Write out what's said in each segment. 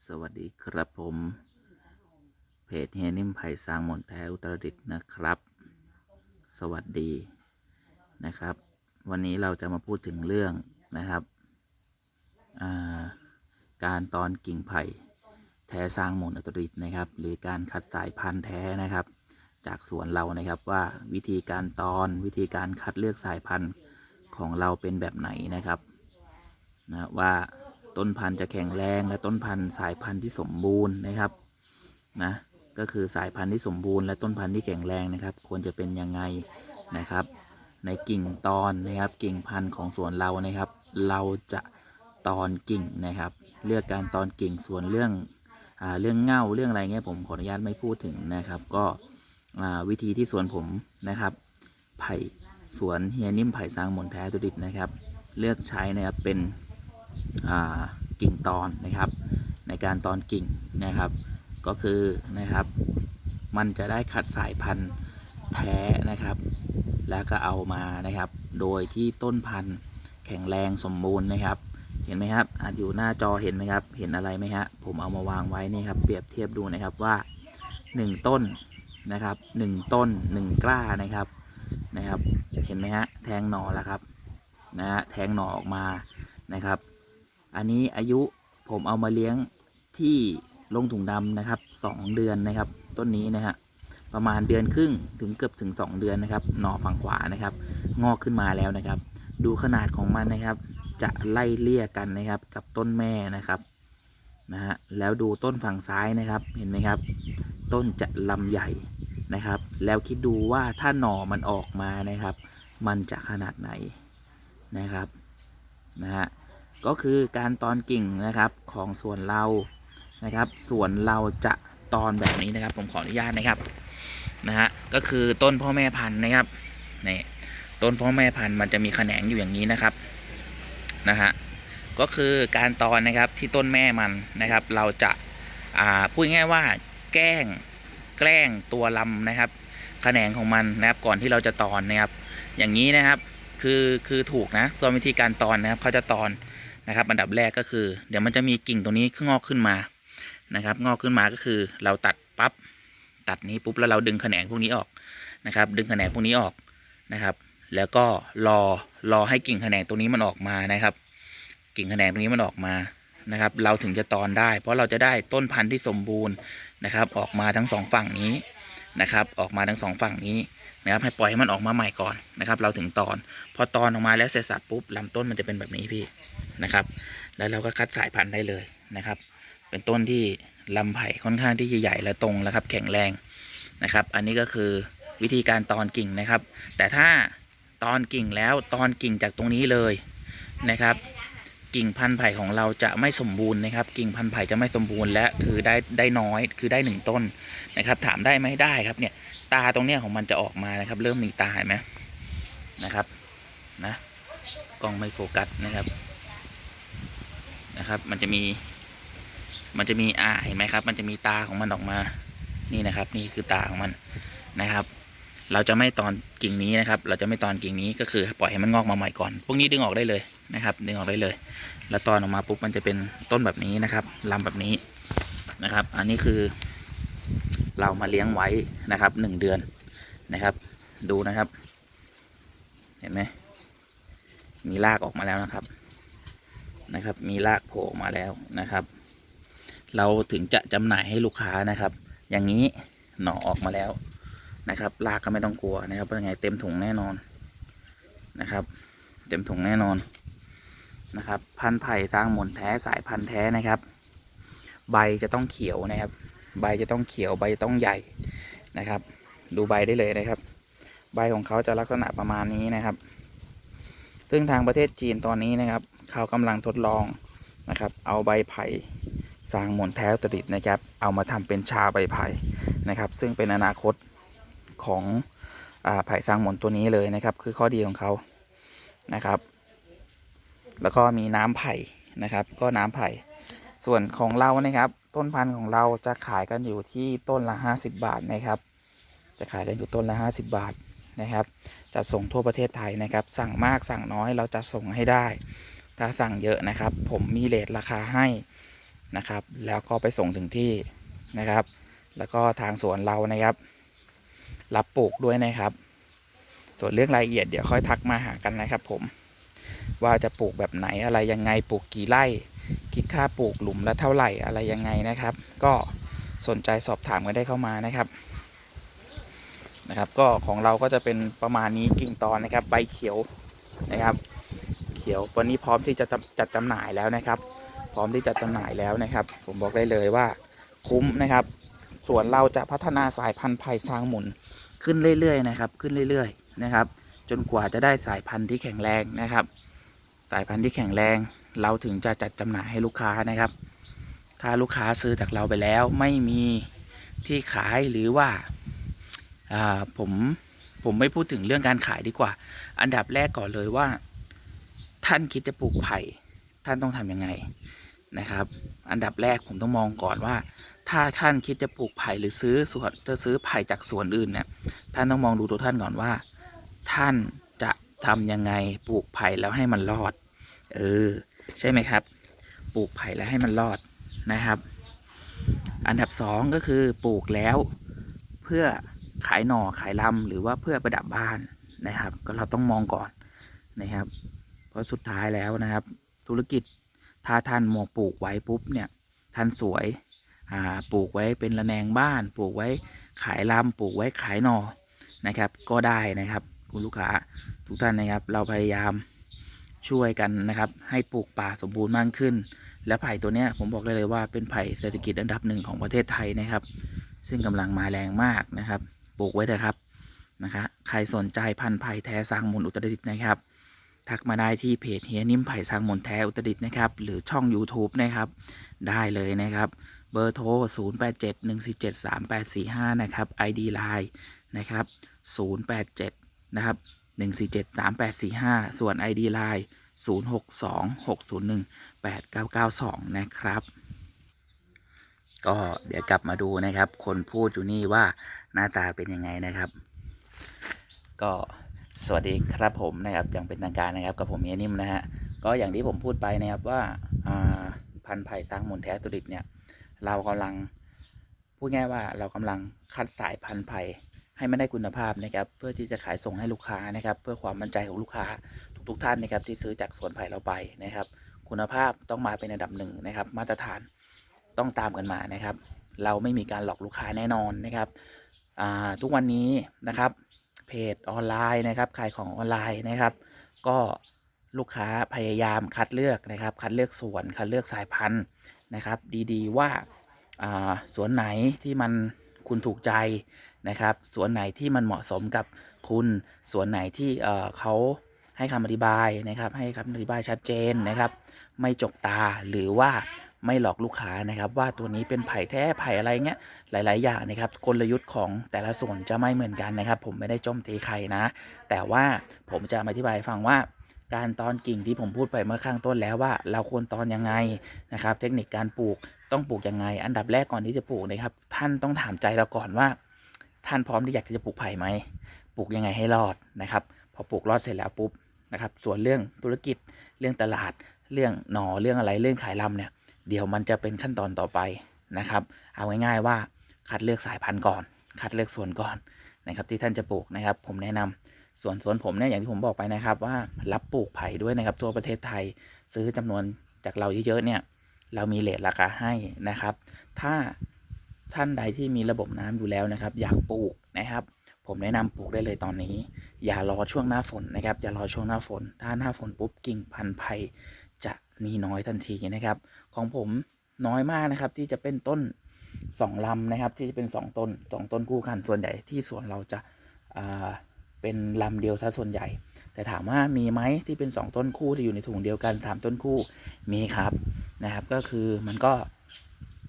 สวัสดีครับผม เพจเฮนิมไผ่สร้างหมนแท้อุตรดิตถ์นะครับ สวัสดีนะครับ วันนี้เราจะมาพูดถึงเรื่องนะครับาการตอนกิ่งไผ่แท้สร้างหมนอุตรดิตถ์นะครับ หรือการคัดสายพันธุ์แท้นะครับ จากสวนเรานะครับว่าวิธีการตอนวิธีการคัดเลือกสายพันธุ์ของเราเป็นแบบไหนนะครับนะว่า ต้นพันธุ์จะแข็งแรงและต้นพันธุ์สายพันธุ์ที่สมบูรณ์นะครับนะก็คือสายพันธุ์ที่สมบูรณ์และต้นพันธุ์ที่แข็งแรงนะครับ ควรจะเป็นยังไงนะครับ ในกิ่งตอนนะครับ กิ่งพันธุ์ของสวนเรานะครับ เราจะตอนกิ่งนะครับ เลือกการตอนกิ่งส่วนเรื่องอ่าเรื่องเง่าเรื่องอะไรเงี้ยผมขออนุญาตไม่พูดถึงนะครับ ก็อ่าวิธีที่สวนผมนะครับ ไผ่สวนเฮียนิ่มไผ่สร้างหมนแท้ตุดิตนะครับ เลือกใช้นะครับเป็น กิ่งตอนนะครับ ในการตอนกิ่งนะครับ ก็คือนะครับ มันจะได้คัดสายพันธุ์แท้นะครับ แล้วก็เอามานะครับ โดยที่ต้นพันธุ์แข็งแรงสมบูรณ์นะครับ เห็นไหมครับอาจอยู่หน้าจอเห็นไหมครับ เห็นอะไรไหมฮะผมเอามาวางไว้นี่ครับ เปรียบเทียบดูนะครับว่า 1 ต้นนะครับ 1 ต้น 1 กล้านะครับนะครับ เห็นไหมฮะแทงหน่อแล้วครับนะฮะแทงหน่อออกมานะครับ อันนี้อายุผมเอามาเลี้ยงที่ลงถุงดำนะครับ 2 เดือนนะครับ ต้นนี้นะฮะประมาณเดือนครึ่งถึงเกือบถึง 2 เดือนนะครับหน่อฝั่งขวานะครับ งอกขึ้นมาแล้วนะครับ ดูขนาดของมันนะครับ จะไล่เลี่ยกันนะครับ กับต้นแม่นะครับนะฮะแล้วดูต้นฝั่งซ้ายนะครับเห็นไหมครับ ต้นจะลำใหญ่นะครับ แล้วคิดดูว่าถ้าหน่อมันออกมานะครับ มันจะขนาดไหนนะครับนะฮะ ก็คือการตอนกิ่งนะครับของส่วนเรานะครับ ส่วนเราจะตอนแบบนี้นะครับ ผมขออนุญาตนะครับนะฮะก็คือต้นพ่อแม่พันธุ์นะครับนี่ต้นพ่อแม่พันธุ์มันจะมีแขนงอยู่อย่างนี้นะครับนะฮะก็คือการตอนนะครับที่ต้นแม่มันนะครับ เราจะอ่าพูดง่ายว่าแกล้งแกล้งตัวลำนะครับแขนงของมันนะครับก่อนที่เราจะตอนนะครับ อย่างนี้นะครับ คือคือถูกนะตอนวิธีการตอนนะครับเขาจะตอน นะครับ อันดับแรกก็คือ เดี๋ยวมันจะมีกิ่งตรงนี้ขึ้นงอกขึ้นมานะครับ งอกขึ้นมาก็คือเราตัดปับ๊บตัดนี้ปุ๊บแล้วเราดึงแขนงพวกนี้ออกนะครับ ดึงแขนงพวกนี้ออกนะครับ แล้วก็รอรอให้กิ่งแขนงตรงนี้มันออกมานะครับ กิ่งแขนงตรงนี้มันออกมานะครับ เราถึงจะตอนได้ เพราะเราจะได้ต้นพันธุ์ที่สมบูรณ์นะครับ ออกมาทั้งสองฝั่งนี้นะครับ ออกมาทั้งสองฝั่งนี้ นะครับให้ปล่อยให้มันออกมาใหม่ก่อนนะครับ เราถึงตอน พอตอนออกมาแล้วเสร็จสับปุ๊บลำต้นมันจะเป็นแบบนี้พี่นะครับ แล้วเราก็คัดสายพันธุ์ได้เลยนะครับ เป็นต้นที่ลำไผ่ค่อนข้างที่จะใหญ่และตรงแล้วครับ แข็งแรงนะครับ อันนี้ก็คือวิธีการตอนกิ่งนะครับ แต่ถ้าตอนกิ่งแล้วตอนกิ่งจากตรงนี้เลยนะครับ กิ่งพันธุ์ไผ่ของเราจะไม่สมบูรณ์นะครับ กิ่งพันธุ์ไผ่จะไม่สมบูรณ์และคือได้ได้น้อยคือได้หนึ่งต้นนะครับ ถามได้ไหมได้ครับเนี่ย ตาตรงเนี้ยของมันจะออกมานะครับ เริ่มมีตาเห็นไหมนะครับนะกล้องไม่โฟกัสนะครับนะครับ มันจะมี มันจะมีอ่าเห็นไหมครับ มันจะมีตาของมันออกมา นี่นะครับ นี่คือตาของมันนะครับ เราจะไม่ตอนกิ่งนี้นะครับ เราจะไม่ตอนกิ่งนี้ก็คือปล่อยให้มันงอกมาใหม่ก่อน พวกนี้ดึงออกได้เลยนะครับ ดึงออกได้เลย แล้วตอนออกมาปุ๊บมันจะเป็นต้นแบบนี้นะครับลำแบบนี้นะครับ อันนี้คือ เรามาเลี้ยงไว้นะครับหนึ่งเดือนนะครับ ดูนะครับ เห็นไหมมีรากออกมาแล้วนะครับนะครับ มีรากโผล่มาแล้วนะครับ เราถึงจะจำหน่ายให้ลูกค้านะครับ อย่างนี้หน่อออกมาแล้ว นะครับรากก็ไม่ต้องกลัวนะครับเป็นไงเต็มถุงแน่นอนนะครับ เต็มถุงแน่นอนนะครับ พันธุ์ไผ่สร้างหมนแท้สายพันธุ์แท้นะครับ ใบจะต้องเขียวนะครับ ใบจะต้องเขียวใบจะต้องใหญ่นะครับ ดูใบได้เลยนะครับ ใบของเขาจะลักษณะประมาณนี้นะครับ ซึ่งทางประเทศจีนตอนนี้นะครับเขากำลังทดลองนะครับ เอาใบไผ่สร้างหมนแท้ตริดนะครับ เอามาทำเป็นชาใบไผ่นะครับ ซึ่งเป็นอนาคต ของอาไผ่สร้างหมอนตัวนี้เลยนะครับ คือข้อดีของเขานะครับ แล้วก็มีน้ำไผ่นะครับ ก็น้ำไผ่ ส่วนของเรานะครับ ต้นพันธุ์ของเราจะขายกันอยู่ที่ต้นละ 50 บาทนะครับ จะขายกันอยู่ต้นละ 50 บาทนะครับ จะส่งทั่วประเทศไทยนะครับ สั่งมากสั่งน้อยเราจะส่งให้ได้ ถ้าสั่งเยอะนะครับ ผมมีเลทราคาให้นะครับ แล้วก็ไปส่งถึงที่นะครับ แล้วก็ทางสวนเรานะครับ รับปลูกด้วยนะครับ ส่วนเรื่องรายละเอียดเดี๋ยวค่อยทักมาหากันนะครับ ผม ว่าจะปลูกแบบไหนอะไรยังไงปลูกกี่ไร่ คิดค่าปลูกหลุมละเท่าไหร่อะไรยังไงนะครับ ก็สนใจสอบถามกันได้เข้ามานะครับนะครับ ก็ของเราก็จะเป็นประมาณนี้กิ่งตอนนะครับ ใบเขียวนะครับ เขียววันนี้พร้อมที่จะจัดจัดจำหน่ายแล้วนะครับ พร้อมที่จะจำหน่ายแล้วนะครับ ผมบอกได้เลยว่าคุ้มนะครับ ส่วนเราจะพัฒนาสายพันธุ์ไผ่ซางหมุน ขึ้นเรื่อยๆนะครับ ขึ้นเรื่อยๆนะครับ จนกว่าจะได้สายพันธุ์ที่แข็งแรงนะครับ สายพันธุ์ที่แข็งแรง เราถึงจะจัดจำหน่ายให้ลูกค้านะครับ ถ้าลูกค้าซื้อจากเราไปแล้วไม่มีที่ขายหรือว่าอ่าผมผมไม่พูดถึงเรื่องการขายดีกว่า อันดับแรกก่อนเลยว่า ท่านคิดจะปลูกไผ่ท่านต้องทำยังไงนะครับ อันดับแรกผมต้องมองก่อนว่า ถ้าท่านคิดจะปลูกไผ่หรือซื้อสวนจะซื้อไผ่จากสวนอื่นเนี่ยท่านต้องมองดูตัวท่านก่อนว่า ท่านจะทำยังไงปลูกไผ่แล้วให้มันรอด เออ ใช่ไหมครับ ปลูกไผ่แล้วให้มันรอดนะครับ อันดับสองก็คือปลูกแล้ว เพื่อขายหน่อขายลำหรือว่าเพื่อประดับบ้านนะครับ ก็เราต้องมองก่อนนะครับ เพราะสุดท้ายแล้วนะครับ ธุรกิจถ้าท่านมองปลูกไว้ปุ๊บเนี่ยท่านสวย ปลูกไว้เป็นระแนงบ้าน ปลูกไว้ขายลำปลูกไว้ขายหนอนะครับ ก็ได้นะครับคุณลูกค้าทุกท่านนะครับเราพยายามช่วยกันนะครับ ให้ปลูกป่าสมบูรณ์มากขึ้น และไผ่ตัวนี้ผมบอกได้เลยว่าเป็นไผ่เศรษฐกิจอันดับหนึ่งของประเทศไทยนะครับ ซึ่งกำลังมาแรงมากนะครับ ปลูกไว้เถอะครับนะคะใครสนใจพันธุ์ไผ่แท้สร้างมูลอุตรดิตนะครับ ทักมาได้ที่เพจเฮียนิ่มไผ่สร้างมนแท้อุตรดิตนะครับ หรือช่อง YouTube นะครับ ได้เลยนะครับ เบอร์โทร 0871473845 นะครับ ID Line นะครับ 087 นะครับ 1473845 ส่วน ID Line 0626018992 นะครับ ก็เดี๋ยวกลับมาดูนะครับ คนพูดอยู่นี่ว่าหน้าตาเป็นยังไงนะครับ ก็สวัสดีครับผมนะครับอย่างเป็นทางการนะครับกับผมเฮียนิมนะฮะก็อย่างที่ผมพูดไปนะครับว่าพันธุ์ไผ่สร้างมูลแท้ตุริตเนี่ย เรากำลังพูดง่ายว่าเรากำลังคัดสายพันธุ์ไผ่ให้มันได้คุณภาพนะครับ เพื่อที่จะขายส่งให้ลูกค้านะครับ เพื่อความมั่นใจของลูกค้าทุกๆท่านนะครับที่ซื้อจากสวนไผ่เราไปนะครับ คุณภาพต้องมาเป็นอันดับหนึ่งนะครับ มาตรฐานต้องตามกันมานะครับ เราไม่มีการหลอกลูกค้าแน่นอนนะครับทุกวันนี้นะครับ เพจออนไลน์นะครับขายของออนไลน์นะครับ ก็ลูกค้าพยายามคัดเลือกนะครับ คัดเลือกสวนคัดเลือกสายพันธุ์ นะครับ ดีๆ ว่าสวนไหนที่มันคุณถูกใจนะครับสวนไหนที่มันเหมาะสมกับคุณสวนไหนที่เขาให้คำอธิบายนะครับ ให้คำอธิบายชัดเจนนะครับ ไม่จกตาหรือว่าไม่หลอกลูกค้านะครับ ว่าตัวนี้เป็นไผ่แท้ไผ่อะไรเงี้ยหลาย ๆ อย่างนะครับ กลยุทธ์ของแต่ละส่วนจะไม่เหมือนกันนะครับ ผมไม่ได้โจมตีใครนะ แต่ว่าผมจะมาอธิบายฟังว่า การตอนกิ่งที่ผมพูดไปเมื่อข้างต้นแล้วว่าเราควรตอนยังไงนะครับ เทคนิคการปลูกต้องปลูกยังไง อันดับแรกก่อนที่จะปลูกนะครับ ท่านต้องถามใจเราก่อนว่า ท่านพร้อมที่อยากจะปลูกไผ่ไหมปลูกยังไงให้รอดนะครับ พอปลูกรอดเสร็จแล้วปุ๊บนะครับ ส่วนเรื่องธุรกิจเรื่องตลาดเรื่องหน่อเรื่องอะไรเรื่องขายลำเนี่ย เดี๋ยวมันจะเป็นขั้นตอนต่อไปนะครับ เอาง่ายๆว่าคัดเลือกสายพันธุ์ก่อน คัดเลือกส่วนก่อนนะครับที่ท่านจะปลูกนะครับ ผมแนะนำ ส่วนสวนผมเนี่ยอย่างที่ผมบอกไปนะครับ ว่ารับปลูกไผ่ด้วยนะครับ ทั่วประเทศไทยซื้อจำนวนจากเราเยอะๆเนี่ย เรามีเลทราคาให้นะครับ ถ้าท่านใดที่มีระบบน้ำอยู่แล้วนะครับ อยากปลูกนะครับ ผมแนะนำปลูกได้เลยตอนนี้ อย่ารอช่วงหน้าฝนนะครับ อย่ารอช่วงหน้าฝน ถ้าหน้าฝนปุ๊บกิ่งพันธุ์ไผ่จะมีน้อยทันทีนะครับ ของผมน้อยมากนะครับ ที่จะเป็นต้นสองลำนะครับ ที่จะเป็นสองต้นสองต้นคู่กันส่วนใหญ่ที่สวนเราจะอ่า เป็นลำเดียวซะส่วนใหญ่ แต่ถามว่ามีไหมที่เป็นสองต้นคู่ที่อยู่ในถุงเดียวกันสามต้นคู่มีครับนะครับ ก็คือมันก็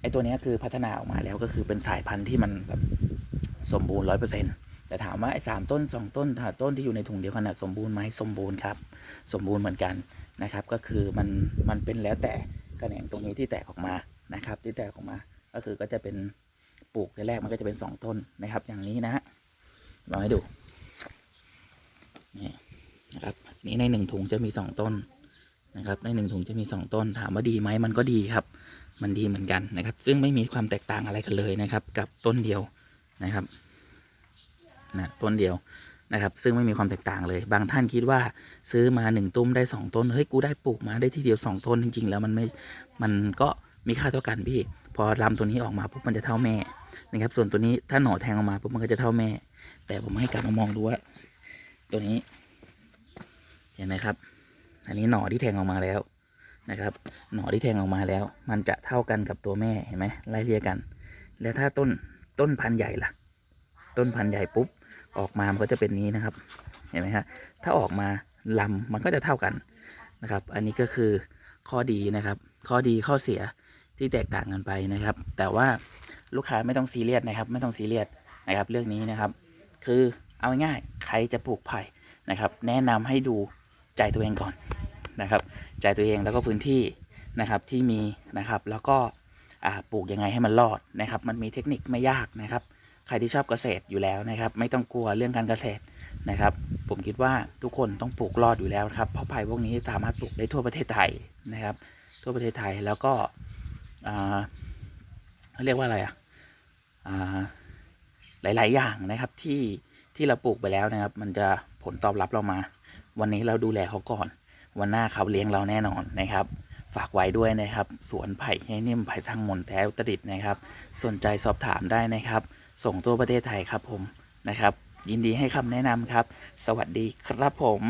ไอตัวนี้คือพัฒนาออกมาแล้วก็คือเป็นสายพันธุ์ที่มันแบบสมบูรณ์ร้อยเปอร์เซ็นต์แต่ถามว่าไอ้สามต้นสองต้นถ้าต้นที่อยู่ในถุงเดียวกันสมบูรณ์ไหมสมบูรณ์ครับ สมบูรณ์เหมือนกันนะครับ ก็คือมันมันเป็นแล้วแต่กระแหน่งตรงนี้ที่แตกออกมานะครับ ที่แตกออกมา ก็คือก็จะเป็นปลูกแรกมันก็จะเป็นสองต้นนะครับ อย่างนี้นะฮะลองให้ดู นี่นะครับนี่ในหนึ่งถุงจะมีสองต้นนะครับ ในหนึ่งถุงจะมีสองต้น ถามว่าดีไหมมันก็ดีครับ มันดีเหมือนกันนะครับ ซึ่งไม่มีความแตกต่างอะไรกันเลยนะครับ กับต้นเดียวนะครับนะต้นเดียวนะครับ ซึ่งไม่มีความแตกต่างเลย บางท่านคิดว่าซื้อมาหนึ่งตุ้มได้สองต้นเฮ้ยกูได้ปลูกมาได้ทีเดียวสองต้นจริง ๆ แล้วมันไม่มันก็มีค่าเท่ากันพี่ พอลำตัวนี้ออกมาปุ๊บมันจะเท่าแม่นะครับ ส่วนตัวนี้ถ้าหน่อแทงออกมาปุ๊บมันก็จะเท่าแม่ แต่ผมให้การมามองดูว่า ตัวนี้ เห็นไหมครับ อันนี้หน่อที่แทงออกมาแล้วนะครับ หน่อที่แทงออกมาแล้ว มันจะเท่ากันกับตัวแม่เห็นไหมไล่เรียกัน แล้วถ้าต้นต้นพันธุ์ใหญ่ล่ะ ต้นพันธุ์ใหญ่ปุ๊บออกมามันก็จะเป็นนี้นะครับ เห็นไหมฮะถ้าออกมาลำมันก็จะเท่ากันนะครับ อันนี้ก็คือข้อดีนะครับ ข้อดีข้อเสียที่แตกต่างกันไปนะครับ แต่ว่าลูกค้าไม่ต้องซีเรียสนะครับ ไม่ต้องซีเรียสนะครับ เรื่องนี้นะครับ คือ เอาง่ายๆใครจะปลูกไผ่นะครับ แนะนำให้ดูใจตัวเองก่อนนะครับ ใจตัวเองแล้วก็พื้นที่นะครับที่มีนะครับแล้วก็ปลูกยังไงให้มันรอดนะครับ มันมีเทคนิคไม่ยากนะครับ ใครที่ชอบเกษตรอยู่แล้วนะครับ ไม่ต้องกลัวเรื่องการเกษตรนะครับ ผมคิดว่าทุกคนต้องปลูกรอดอยู่แล้วครับเพราะไผ่พวกนี้สามารถปลูกได้ทั่วประเทศไทยนะครับ ทั่วประเทศไทยแล้วก็เขาเรียกว่าอะไรอะอหลาย ๆ อย่างนะครับที่ ที่เราปลูกไปแล้วนะครับ มันจะผลตอบรับเรามา วันนี้เราดูแลเขาก่อน วันหน้าเขาเลี้ยงเราแน่นอนนะครับ ฝากไว้ด้วยนะครับ สวนไผ่ให้นิ่มไผ่สร้างมนต์แท้อุตรดิตถ์นะครับ สนใจสอบถามได้นะครับ ส่งตัวประเทศไทยครับผมนะครับ ยินดีให้คำแนะนำครับ สวัสดีครับผม